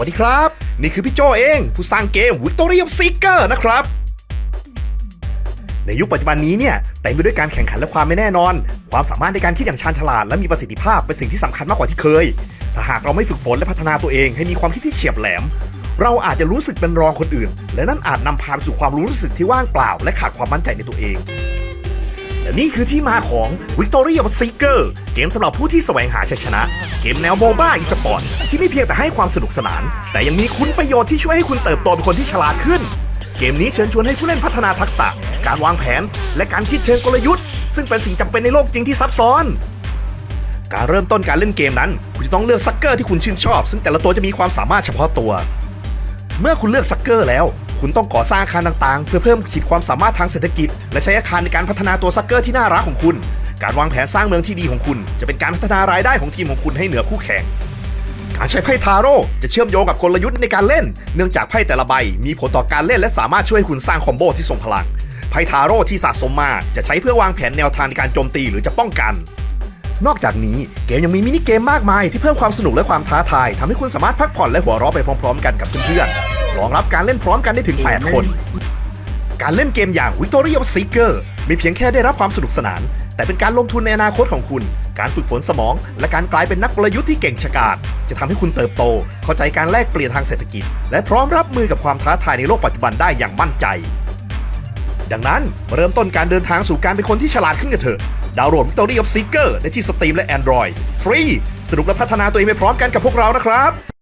วัสดีครับ นี่คือพี่โจเอง ผู้สร้างเกม Victory of Seeker นะครับ ในยุคปัจจุบันนี้เนี่ยเต็มไปด้วยการแข่งขันและความไม่แน่นอน ความสามารถในการคิดอย่างชาญฉลาดและมีประสิทธิภาพเป็นสิ่งที่สำคัญมากกว่าที่เคย ถ้าหากเราไม่ฝึกฝนและพัฒนาตัวเองให้มีความคิดที่เฉียบแหลม เราอาจจะรู้สึกเป็นรองคนอื่น และนั่นอาจนำพาไปสู่ความรู้สึกที่ว่างเปล่า และขาดความมั่นใจในตัวเองและนี่คือที่มาของ Victory of Seeker เกมสำหรับผู้ที่แสวงหาชัยชนะ เกมแนวโมบ้าอีสปอร์ต ที่ไม่เพียงแต่ให้ความสนุกสนาน แต่ยังมีคุณประโยชน์ที่ช่วยให้คุณเติบโตเป็นคนที่ฉลาดขึ้น เกมนี้เชิญชวนให้ผู้เล่นพัฒนาทักษะ การวางแผน และการคิดเชิงกลยุทธ์ ซึ่งเป็นสิ่งจำเป็นในโลกจริงที่ซับซ้อน การเริ่มต้นการเล่นเกมนั้น คุณจะต้องเลือกซักเกอร์ที่คุณชื่นชอบ ซึ่งแต่ละตัวจะมีความสามารถเฉพาะตัว เมื่อคุณเลือกซักเกอร์แล้ว คุณต้องก่อสร้างอาคารต่างๆ เพื่อเพิ่มขีดความสามารถทางเศรษฐกิจ และใช้อาคารในการพัฒนาตัวซักเกอร์ที่น่ารักของคุณ การวางแผนสร้างเมืองที่ดีของคุณ จะเป็นการพัฒนารายได้ของทีมของคุณให้เหนือคู่แข่ง การใช้ไพ่ทาโร่จะเชื่อมโยงกับกลยุทธ์ในการเล่น เนื่องจากไพ่แต่ละใบมีผลต่อการเล่นและสามารถช่วยให้คุณสร้างคอมโบที่ทรงพลัง ไพ่ทาโร่ที่สะสมมาจะใช้เพื่อวางแผนแนวทางในการโจมตีหรือจะป้องกัน นอกจากนี้เกมยังมีมินิเกมมากมายที่เพิ่มความสนุกและความท้าทายทำให้คุณสามารถพักผ่อนและหัวเราะไปพร้อม ๆ กันกับเพื่อนๆ รองรับการเล่นพร้อมกันได้ถึง 8 คน การเล่นเกมอย่าง Victory of Seeker ไม่เพียงแค่ได้รับความสนุกสนาน แต่เป็นการลงทุนในอนาคตของคุณ การฝึกฝนสมอง และการกลายเป็นนักกลยุทธ์ที่เก่งฉกาจจะทำให้คุณเติบโต เข้าใจการแลกเปลี่ยนทางเศรษฐกิจ และพร้อมรับมือกับความท้าทายในโลกปัจจุบันได้อย่างมั่นใจ ดังนั้นมาเริ่มต้นการเดินทางสู่การเป็นคนที่ฉลาดขึ้นกันเถอะดาวน์โหลด Victory of Seeker ได้ที่ Steam และ Android ฟรีสนุกและพัฒนาตัวเองไปพร้อมกันกับพวกเรานะครับ